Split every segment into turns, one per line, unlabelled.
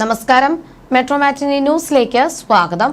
നമസ്കാരം. മെട്രോമാറ്റിനി ന്യൂസിലേക്ക് സ്വാഗതം.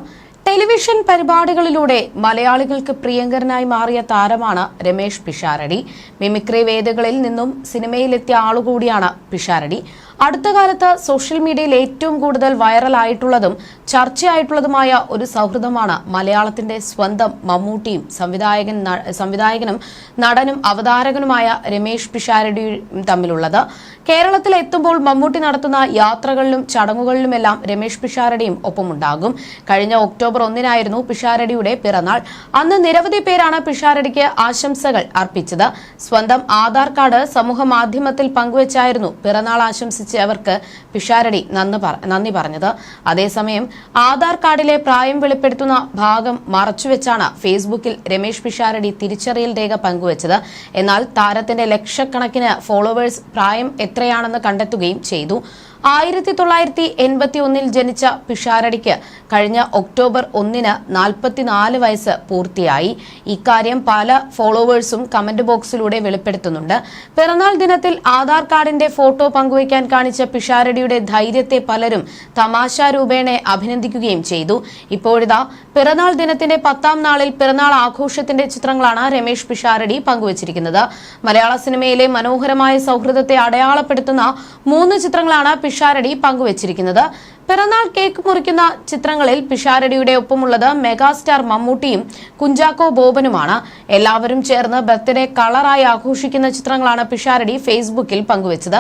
ടെലിവിഷൻ പരിപാടികളിലൂടെ മലയാളികൾക്ക് പ്രിയങ്കരനായി മാറിയ താരമാണ് രമേഷ് പിഷാരടി. മിമിക്രി വേദികളിൽ നിന്നും സിനിമയിലെത്തിയ ആളുകൂടിയാണ് പിഷാരടി. അടുത്ത കാലത്ത് സോഷ്യൽ മീഡിയയിൽ ഏറ്റവും കൂടുതൽ വൈറലായിട്ടുള്ളതും ചർച്ചയായിട്ടുള്ളതുമായ ഒരു സൗഹൃദമാണ് മലയാളത്തിന്റെ സ്വന്തം മമ്മൂട്ടിയും സംവിധായകൻ സംവിധായകനും നടനും അവതാരകനുമായ രമേഷ് പിഷാരടിയും തമ്മിലുള്ളത്. കേരളത്തിൽ എത്തുമ്പോൾ മമ്മൂട്ടി നടത്തുന്ന യാത്രകളിലും ചടങ്ങുകളിലുമെല്ലാം രമേഷ് പിഷാരടിയും ഒപ്പമുണ്ടാകും. കഴിഞ്ഞ ഒക്ടോബർ ഒന്നിനായിരുന്നു പിഷാരടിയുടെ പിറന്നാൾ. അന്ന് നിരവധി പേരാണ് പിഷാരടിക്ക് ആശംസകൾ അർപ്പിച്ചത്. സ്വന്തം ആധാർ കാർഡ് സമൂഹ മാധ്യമത്തിൽ പങ്കുവച്ചായിരുന്നു പിറന്നാൾ ആശംസിച്ച് അവർക്ക് പിഷാരടി നന്ദി പറഞ്ഞത്. അതേസമയം ആധാർ കാർഡിലെ പ്രായം വെളിപ്പെടുത്തുന്ന ഭാഗം മറച്ചുവെച്ചാണ് ഫേസ്ബുക്കിൽ രമേശ് പിഷാരടി തിരിച്ചറിയൽ രേഖ പങ്കുവച്ചത്. എന്നാൽ താരത്തിന്റെ ലക്ഷക്കണക്കിന് ഫോളോവേഴ്സ് പ്രായം എത്രയാണെന്ന് കണ്ടെത്തുകയും ചെയ്തു. ആയിരത്തി തൊള്ളായിരത്തി എൺപത്തി ഒന്നിൽ ജനിച്ച പിഷാരടിക്ക് കഴിഞ്ഞ ഒക്ടോബർ ഒന്നിന് നാൽപ്പത്തിനാല് വയസ്സ് പൂർത്തിയായി. ഇക്കാര്യം പല ഫോളോവേഴ്സും കമന്റ് ബോക്സിലൂടെ വെളിപ്പെടുത്തുന്നുണ്ട്. പിറന്നാൾ ദിനത്തിൽ ആധാർ കാർഡിന്റെ ഫോട്ടോ പങ്കുവയ്ക്കാൻ കാണിച്ച പിഷാരടിയുടെ ധൈര്യത്തെ പലരും തമാശ രൂപേണ അഭിനന്ദിക്കുകയും ചെയ്തു. ഇപ്പോഴിതാ പിറന്നാൾ ദിനത്തിന്റെ പത്താം നാളിൽ പിറന്നാൾ ആഘോഷത്തിന്റെ ചിത്രങ്ങളാണ് രമേഷ് പിഷാരടി പങ്കുവച്ചിരിക്കുന്നത്. മലയാള സിനിമയിലെ മനോഹരമായ സൗഹൃദത്തെ അടയാളപ്പെടുത്തുന്ന മൂന്ന് ചിത്രങ്ങളാണ് പിഷാരടി പങ്കുവച്ചിരിക്കുന്നത്. പിറന്നാൾ കേക്ക് മുറിക്കുന്ന ചിത്രങ്ങളിൽ പിഷാരടിയുടെ ഒപ്പമുള്ളത് മെഗാസ്റ്റാർ മമ്മൂട്ടിയും കുഞ്ചാക്കോ ബോബനുമാണ്. എല്ലാവരും ചേർന്ന് ബർത്ത്ഡേ കളറായി ആഘോഷിക്കുന്ന ചിത്രങ്ങളാണ് പിഷാരടി ഫേസ്ബുക്കിൽ പങ്കുവച്ചത്.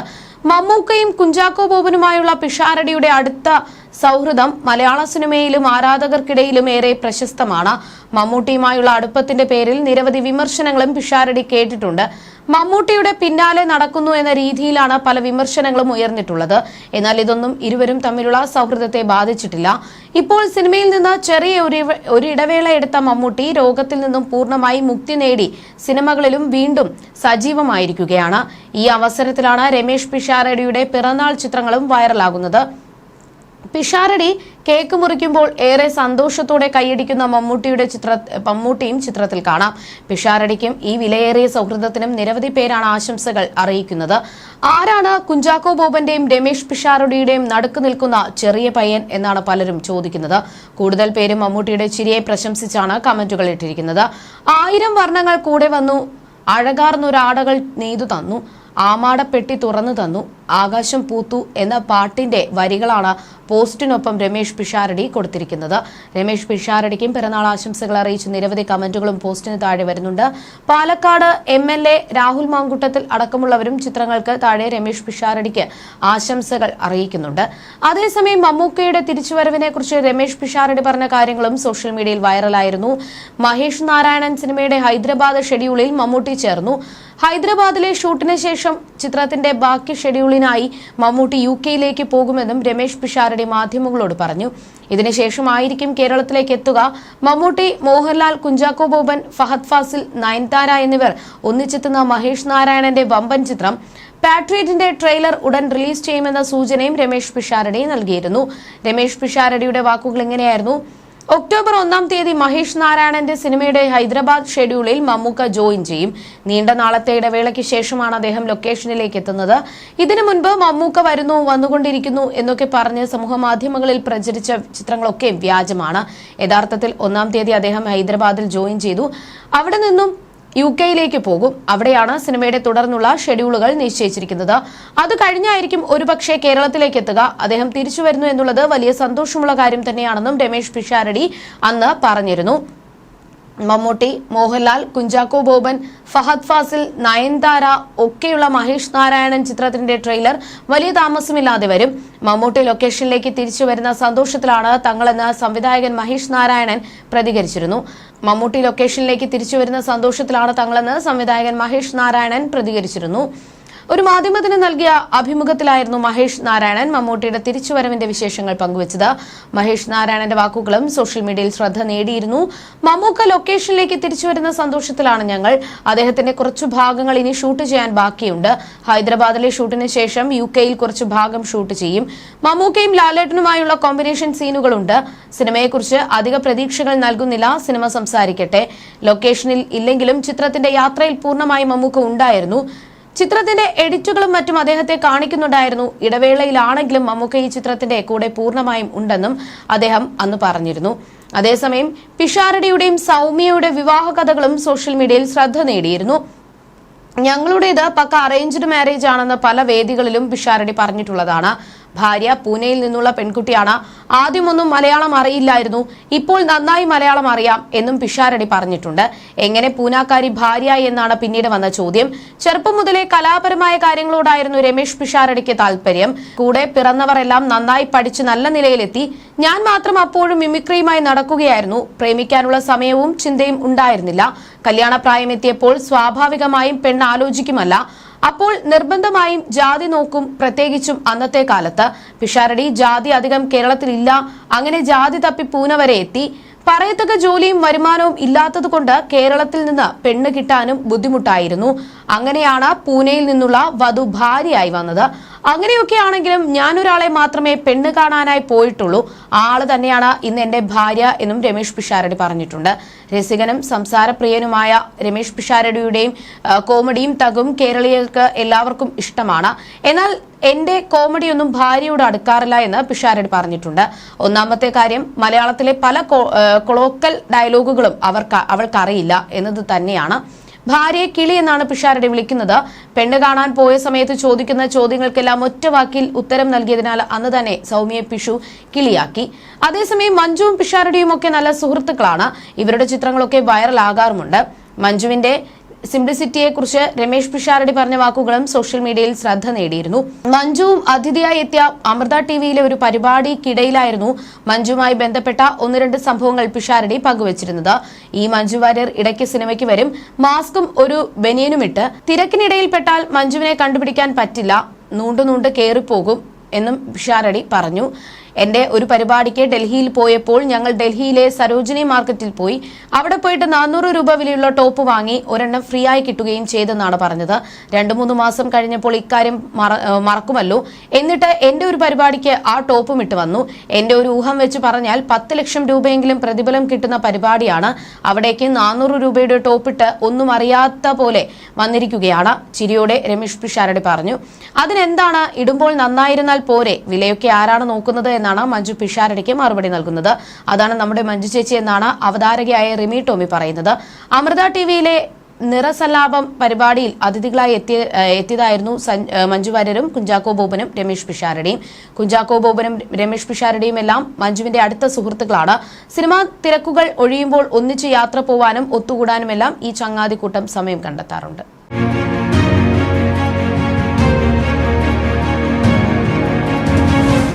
മമ്മൂക്കയും കുഞ്ചാക്കോ ബോബനുമായുള്ള പിഷാരടിയുടെ അടുത്ത സൗഹൃദം മലയാള സിനിമയിലും ആരാധകർക്കിടയിലും ഏറെ പ്രശസ്തമാണ്. മമ്മൂട്ടിയുമായുള്ള അടുപ്പത്തിന്റെ പേരിൽ നിരവധി വിമർശനങ്ങളും പിഷാരടി കേട്ടിട്ടുണ്ട്. മമ്മൂട്ടിയുടെ പിന്നാലെ നടക്കുന്നു എന്ന രീതിയിലാണ് പല വിമർശനങ്ങളും ഉയർന്നിട്ടുള്ളത്. എന്നാൽ ഇതൊന്നും ഇരുവരും തമ്മിലുള്ള സൗഹൃദത്തെ ബാധിച്ചിട്ടില്ല. ഇപ്പോൾ സിനിമയിൽ നിന്ന് ചെറിയ ഒരു ഇടവേള എടുത്ത മമ്മൂട്ടി രോഗത്തിൽ നിന്നും പൂർണമായി മുക്തി നേടി സിനിമകളിലും വീണ്ടും സജീവമായിരിക്കുകയാണ്. ഈ അവസരത്തിലാണ് രമേഷ് പിഷാരടിയുടെ പിറന്നാൾ ചിത്രങ്ങളും വൈറലാകുന്നത്. പിഷാരടി കേക്ക് മുറിക്കുമ്പോൾ ഏറെ സന്തോഷത്തോടെ കൈയടിക്കുന്ന മമ്മൂട്ടിയുടെ ചിത്ര മമ്മൂട്ടിയും ചിത്രത്തിൽ കാണാം. പിഷാരടിക്കും ഈ വിലയേറിയ സൗഹൃദത്തിനും നിരവധി പേരാണ് ആശംസകൾ അറിയിക്കുന്നത്. ആരാണ് കുഞ്ചാക്കോ ബോബന്റെയും രമേഷ് പിഷാരടിയുടെയും നടുക്ക് നിൽക്കുന്ന ചെറിയ പയ്യൻ എന്നാണ് പലരും ചോദിക്കുന്നത്. കൂടുതൽ പേരും മമ്മൂട്ടിയുടെ ചിരിയെ പ്രശംസിച്ചാണ് കമന്റുകൾ ഇട്ടിരിക്കുന്നത്. ആയിരം വർണങ്ങൾ കൂടെ വന്നു. അഴകാർന്നൊരാടകൾ നെയ്തു തന്നു. ആമാടപ്പെട്ടി തുറന്നു തന്നു. ആകാശം പൂത്തു എന്ന പാട്ടിന്റെ വരികളാണ് പോസ്റ്റിനൊപ്പം രമേഷ് പിഷാരടി കൊടുത്തിരിക്കുന്നത്. രമേഷ് പിഷാരടിക്കും പിറന്നാൾ ആശംസകൾ അറിയിച്ച് നിരവധി കമന്റുകളും പോസ്റ്റിന് താഴെ വരുന്നുണ്ട്. Palakkad M L A Rahul Mamkootathil അടക്കമുള്ളവരും ചിത്രങ്ങൾക്ക് താഴെ രമേഷ് പിഷാരടിക്ക് ആശംസകൾ അറിയിക്കുന്നുണ്ട്. അതേസമയം മമ്മൂക്കയുടെ തിരിച്ചുവരവിനെ കുറിച്ച് രമേഷ് പിഷാരടി പറഞ്ഞ കാര്യങ്ങളും സോഷ്യൽ മീഡിയയിൽ വൈറലായിരുന്നു. മഹേഷ് നാരായണൻ സിനിമയുടെ ഹൈദരാബാദ് ഷെഡ്യൂളിൽ മമ്മൂട്ടി ചേർന്നു. ഹൈദരാബാദിലെ ഷൂട്ടിന് ശേഷം ചിത്രത്തിന്റെ ബാക്കി ഷെഡ്യൂളിനായി മമ്മൂട്ടി യു കെയിലേക്ക് പോകുമെന്നും രമേശ് പിഷാരടി മാധ്യമങ്ങളോട് പറഞ്ഞു. ഇതിനുശേഷമായിരിക്കും കേരളത്തിലേക്ക് എത്തുക മമ്മൂട്ടി മോഹൻലാൽ കുഞ്ചാക്കോ ബോബൻ ഫഹദ് ഫാസിൽ നയൻതാര എന്നിവർ ഒന്നിച്ചെത്തുന്ന മഹേഷ് നാരായണന്റെ വമ്പൻ ചിത്രം. പാട്രിയറ്റിന്റെ ട്രെയിലർ ഉടൻ റിലീസ് ചെയ്യുമെന്ന സൂചനയും രമേശ് പിഷാരടി നൽകിയിരുന്നു. രമേശ് പിഷാരടിയുടെ വാക്കുകൾ ഇങ്ങനെയായിരുന്നു ഒക്ടോബർ ഒന്നാം തീയതി മഹേഷ് നാരായണന്റെ സിനിമയുടെ ഹൈദരാബാദ് ഷെഡ്യൂളിൽ മമ്മൂക്ക ജോയിൻ ചെയ്യും. നീണ്ട നാളത്തെ ഇടവേളയ്ക്ക് ശേഷമാണ് അദ്ദേഹം ലൊക്കേഷനിലേക്ക് എത്തുന്നത്. ഇതിനു മുൻപ് മമ്മൂക്ക വരുന്നു വന്നുകൊണ്ടിരിക്കുന്നു എന്നൊക്കെ പറഞ്ഞ് സമൂഹ മാധ്യമങ്ങളിൽ പ്രചരിച്ച ചിത്രങ്ങളൊക്കെ വ്യാജമാണ്. യഥാർത്ഥത്തിൽ ഒന്നാം തീയതി അദ്ദേഹം ഹൈദരാബാദിൽ ജോയിൻ ചെയ്തു. അവിടെ നിന്നും യു കെയിലേക്ക് പോകും. അവിടെയാണ് സിനിമയുടെ തുടർന്നുള്ള ഷെഡ്യൂളുകൾ നിശ്ചയിച്ചിരിക്കുന്നത്. അത് കഴിഞ്ഞായിരിക്കും ഒരുപക്ഷെ കേരളത്തിലേക്ക് എത്തുക. അദ്ദേഹം തിരിച്ചു വരുന്നു എന്നുള്ളത് വലിയ സന്തോഷമുള്ള കാര്യം തന്നെയാണെന്നും രമേഷ് പിഷാരടി അന്ന് പറഞ്ഞിരുന്നു. മമ്മൂട്ടി മോഹൻലാൽ കുഞ്ചാക്കോ ബോബൻ ഫഹദ് ഫാസിൽ നയൻതാര ഒക്കെയുള്ള മഹേഷ് നാരായണൻ ചിത്രത്തിന്റെ ട്രെയിലർ വലിയ താമസമില്ലാതെ വരും. മമ്മൂട്ടി ലൊക്കേഷനിലേക്ക് തിരിച്ചു വരുന്ന സന്തോഷത്തിലാണ് തങ്ങളെന്ന് സംവിധായകൻ മഹേഷ് നാരായണൻ പ്രതികരിച്ചിരുന്നു. മമ്മൂട്ടി ലൊക്കേഷനിലേക്ക് തിരിച്ചു വരുന്ന സന്തോഷത്തിലാണ് തങ്ങളെന്ന് സംവിധായകൻ മഹേഷ് നാരായണൻ പ്രതികരിച്ചിരുന്നു. ഒരു മാധ്യമത്തിന് നൽകിയ അഭിമുഖത്തിലായിരുന്നു മഹേഷ് നാരായണൻ മമ്മൂട്ടിയുടെ തിരിച്ചുവരവിന്റെ വിശേഷങ്ങൾ പങ്കുവച്ചത്. മഹേഷ് നാരായണന്റെ വാക്കുകളും സോഷ്യൽ മീഡിയയിൽ ശ്രദ്ധ നേടിയിരുന്നു. മമ്മൂക്ക ലൊക്കേഷനിലേക്ക് തിരിച്ചുവരുന്ന സന്തോഷത്തിലാണ് ഞങ്ങൾ. അദ്ദേഹത്തിന്റെ കുറച്ചു ഭാഗങ്ങൾ ഇനി ഷൂട്ട് ചെയ്യാൻ ബാക്കിയുണ്ട്. ഹൈദരാബാദിലെ ഷൂട്ടിന് ശേഷം യു കെയിൽ കുറച്ച് ഭാഗം ഷൂട്ട് ചെയ്യും. മമ്മൂക്കയും ലാലേട്ടനുമായുള്ള കോമ്പിനേഷൻ സീനുകളുണ്ട്. സിനിമയെക്കുറിച്ച് അധിക പ്രതീക്ഷകൾ നൽകുന്നില്ല. സിനിമ സംസാരിക്കട്ടെ. ലൊക്കേഷനിൽ ഇല്ലെങ്കിലും ചിത്രത്തിന്റെ യാത്രയിൽ പൂർണമായി മമ്മൂക്ക ഉണ്ടായിരുന്നു. ചിത്രത്തിന്റെ എഡിറ്റുകളും മറ്റും അദ്ദേഹത്തെ കാണിക്കുന്നുണ്ടായിരുന്നു. ഇടവേളയിലാണെങ്കിലും മമ്മൂക്ക ഈ ചിത്രത്തിന്റെ കൂടെ പൂർണമായും ഉണ്ടെന്നും അദ്ദേഹം അന്ന് പറഞ്ഞിരുന്നു. അതേസമയം പിഷാരടിയുടെയും സൗമ്യയുടെ വിവാഹ കഥകളും സോഷ്യൽ മീഡിയയിൽ ശ്രദ്ധ നേടിയിരുന്നു. ഞങ്ങളുടേത് പക്ക അറേഞ്ച്ഡ് മാരേജ് ആണെന്ന് പല വേദികളിലും പിഷാരടി പറഞ്ഞിട്ടുള്ളതാണ്. ഭാര്യ പൂനെയിൽ നിന്നുള്ള പെൺകുട്ടിയാണ്. ആദ്യമൊന്നും മലയാളം അറിയില്ലായിരുന്നു. ഇപ്പോൾ നന്നായി മലയാളം അറിയാം എന്നും പിഷാരടി പറഞ്ഞിട്ടുണ്ട്. എങ്ങനെ പൂനാക്കാരി ഭാര്യ എന്നാണ് പിന്നീട് വന്ന ചോദ്യം. ചെറുപ്പം മുതലേ കലാപരമായ കാര്യങ്ങളോടായിരുന്നു രമേശ് പിഷാരടിക്ക് താല്പര്യം. കൂടെ പിറന്നവരെല്ലാം നന്നായി പഠിച്ച് നല്ല നിലയിലെത്തി. ഞാൻ മാത്രം അപ്പോഴും മിമിക്രിയുമായി നടക്കുകയായിരുന്നു. പ്രേമിക്കാനുള്ള സമയവും ചിന്തയും ഉണ്ടായിരുന്നില്ല. കല്യാണപ്രായമെത്തിയപ്പോൾ സ്വാഭാവികമായും പെണ്ണ് ആലോചിക്കുമല്ല അപ്പോൾ നിർബന്ധമായും ജാതി നോക്കും പ്രത്യേകിച്ചും അന്നത്തെ കാലത്ത്. പിഷാരടി ജാതി അധികം കേരളത്തിലില്ല. അങ്ങനെ ജാതി തപ്പി പൂന വരെ എത്തി. പറയത്തക്ക ജോലിയും വരുമാനവും ഇല്ലാത്തതുകൊണ്ട് കേരളത്തിൽ നിന്ന് പെണ്ണ് കിട്ടാനും ബുദ്ധിമുട്ടായിരുന്നു. അങ്ങനെയാണ് പൂനെയിൽ നിന്നുള്ള വധു ഭാര്യയായി വന്നത്. അങ്ങനെയൊക്കെ ആണെങ്കിലും ഞാനൊരാളെ മാത്രമേ പെണ്ണ് കാണാനായി പോയിട്ടുള്ളൂ. ആൾ തന്നെയാണ് ഇന്ന് എന്റെ ഭാര്യ എന്നും രമേഷ് പിഷാരടി പറഞ്ഞിട്ടുണ്ട്. രസികനും സംസാരപ്രിയനുമായ രമേഷ് പിഷാരടിയുടെയും കോമഡിയും തകും കേരളീയർക്ക് എല്ലാവർക്കും ഇഷ്ടമാണ്. എന്നാൽ എന്റെ കോമഡിയൊന്നും ഭാര്യയോട് അടുക്കാറില്ല എന്ന് പിഷാരടി പറഞ്ഞിട്ടുണ്ട്. ഒന്നാമത്തെ കാര്യം മലയാളത്തിലെ പല കൊളോക്കൽ ഡയലോഗുകളും അവർക്ക് അവൾക്കറിയില്ല എന്നത് തന്നെയാണ്. ഭാര്യയെ കിളി എന്നാണ് പിഷാരടി വിളിക്കുന്നത്. പെണ്ണ് കാണാൻ പോയ സമയത്ത് ചോദിക്കുന്ന ചോദ്യങ്ങൾക്കെല്ലാം ഒറ്റ വാക്കിൽ ഉത്തരം നൽകിയതിനാൽ അന്ന് തന്നെ സൗമ്യയെ പിഷു കിളിയാക്കി. അതേസമയം മഞ്ജുവും പിഷാരടിയും ഒക്കെ നല്ല സുഹൃത്തുക്കളാണ്. ഇവരുടെ ചിത്രങ്ങളൊക്കെ വൈറലാകാറുമുണ്ട്. മഞ്ജുവിന്റെ സിംപ്ലിസിറ്റിയെ കുറിച്ച് രമേഷ് പിഷാരടി പറഞ്ഞ വാക്കുകളും സോഷ്യൽ മീഡിയയിൽ ശ്രദ്ധ നേടിയിരുന്നു. മഞ്ജുവും അതിഥിയായി എത്തിയ അമൃത ടിവിയിലെ ഒരു പരിപാടിക്കിടയിലായിരുന്നു മഞ്ജുവുമായി ബന്ധപ്പെട്ട ഒന്ന് രണ്ട് സംഭവങ്ങൾ പിഷാരടി പങ്കുവച്ചിരുന്നത്. ഈ മഞ്ജു വാര്യർ ഇടയ്ക്ക് സിനിമയ്ക്ക് വരും. മാസ്കും ഒരു ബനിയനുമിട്ട് തിരക്കിനിടയിൽപ്പെട്ടാൽ മഞ്ജുവിനെ കണ്ടുപിടിക്കാൻ പറ്റില്ല. നൂണ്ടുനൂണ്ട് നൂണ്ട് കയറിപ്പോകും എന്നും പിഷാരടി പറഞ്ഞു. എന്റെ ഒരു പരിപാടിക്ക് ഡൽഹിയിൽ പോയപ്പോൾ ഞങ്ങൾ ഡൽഹിയിലെ സരോജിനി മാർക്കറ്റിൽ പോയി. അവിടെ പോയിട്ട് നാനൂറ് രൂപ വിലയുള്ള ടോപ്പ് വാങ്ങി ഒരെണ്ണം ഫ്രീ ആയി കിട്ടുകയും ചെയ്തെന്നാണ് പറഞ്ഞത്. രണ്ടു മൂന്ന് മാസം കഴിഞ്ഞപ്പോൾ ഇക്കാര്യം മറ- മറക്കുമല്ലോ. എന്നിട്ട് എന്റെ ഒരു പരിപാടിക്ക് ആ ടോപ്പും ഇട്ട് വന്നു. എന്റെ ഒരു ഊഹം വെച്ച് പറഞ്ഞാൽ പത്ത് ലക്ഷം രൂപയെങ്കിലും പ്രതിഫലം കിട്ടുന്ന പരിപാടിയാണ്. അവിടേക്ക് നാനൂറ് രൂപയുടെ ടോപ്പിട്ട് ഒന്നും അറിയാത്ത പോലെ വന്നിരിക്കുകയാണ്. ചിരിയോടെ രമേഷ് പിഷാരടി പറഞ്ഞു അതിനെന്താണ്? ഇടുമ്പോൾ നന്നായിരുന്നാൽ പോരെ. വിലയൊക്കെ ആരാണ് നോക്കുന്നത് എന്നാണ് മഞ്ജു പിഷാരടിക്ക് മറുപടി നൽകുന്നത്. അതാണ് നമ്മുടെ മഞ്ജു ചേച്ചി എന്നാണ് അവതാരകയായ റിമി ടോമി പറയുന്നത്. അമൃത ടിവിയിലെ നിറസല്ലാപം പരിപാടിയിൽ അതിഥികളായി എത്തിയ എത്തിയതായിരുന്നു മഞ്ജു വാര്യരും കുഞ്ചാക്കോ ബോബനും രമേഷ് പിഷാരടിയും. കുഞ്ചാക്കോ ബോബനും രമേഷ് പിഷാരടിയും എല്ലാം മഞ്ജുവിന്റെ അടുത്ത സുഹൃത്തുക്കളാണ്. സിനിമാ തിരക്കുകൾ ഒഴിയുമ്പോൾ ഒന്നിച്ച് യാത്ര പോവാനും ഒത്തുകൂടാനുമെല്ലാം ഈ ചങ്ങാതിക്കൂട്ടം സമയം കണ്ടെത്താറുണ്ട്.